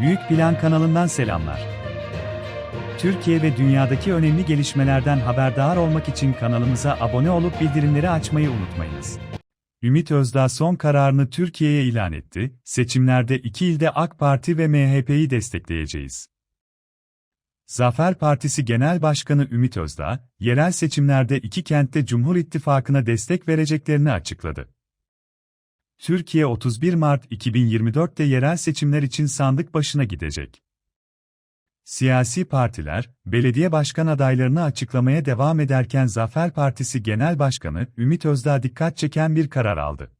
Büyük Plan kanalından selamlar. Türkiye ve dünyadaki önemli gelişmelerden haberdar olmak için kanalımıza abone olup bildirimleri açmayı unutmayınız. Ümit Özdağ son kararını Türkiye'ye ilan etti, seçimlerde iki ilde AK Parti ve MHP'yi destekleyeceğiz. Zafer Partisi Genel Başkanı Ümit Özdağ, yerel seçimlerde iki kentte Cumhur İttifakı'na destek vereceklerini açıkladı. Türkiye 31 Mart 2024'te yerel seçimler için sandık başına gidecek. Siyasi partiler, belediye başkan adaylarını açıklamaya devam ederken Zafer Partisi Genel Başkanı Ümit Özdağ dikkat çeken bir karar aldı.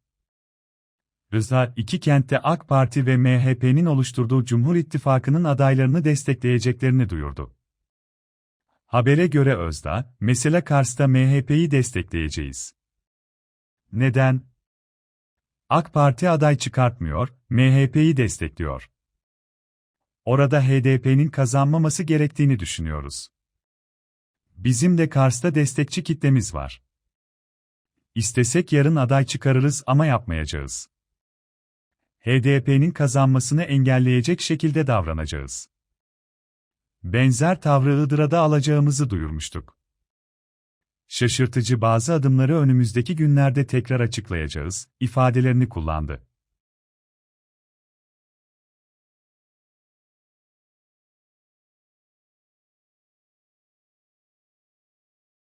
Özdağ, iki kentte AK Parti ve MHP'nin oluşturduğu Cumhur İttifakı'nın adaylarını destekleyeceklerini duyurdu. Habere göre Özdağ, mesele Kars'ta MHP'yi destekleyeceğiz. Neden? AK Parti aday çıkartmıyor, MHP'yi destekliyor. Orada HDP'nin kazanmaması gerektiğini düşünüyoruz. Bizim de Kars'ta destekçi kitlemiz var. İstesek yarın aday çıkarırız ama yapmayacağız. HDP'nin kazanmasını engelleyecek şekilde davranacağız. Benzer tavrı Iğdır'a alacağımızı duyurmuştuk. Şaşırtıcı bazı adımları önümüzdeki günlerde tekrar açıklayacağız, ifadelerini kullandı.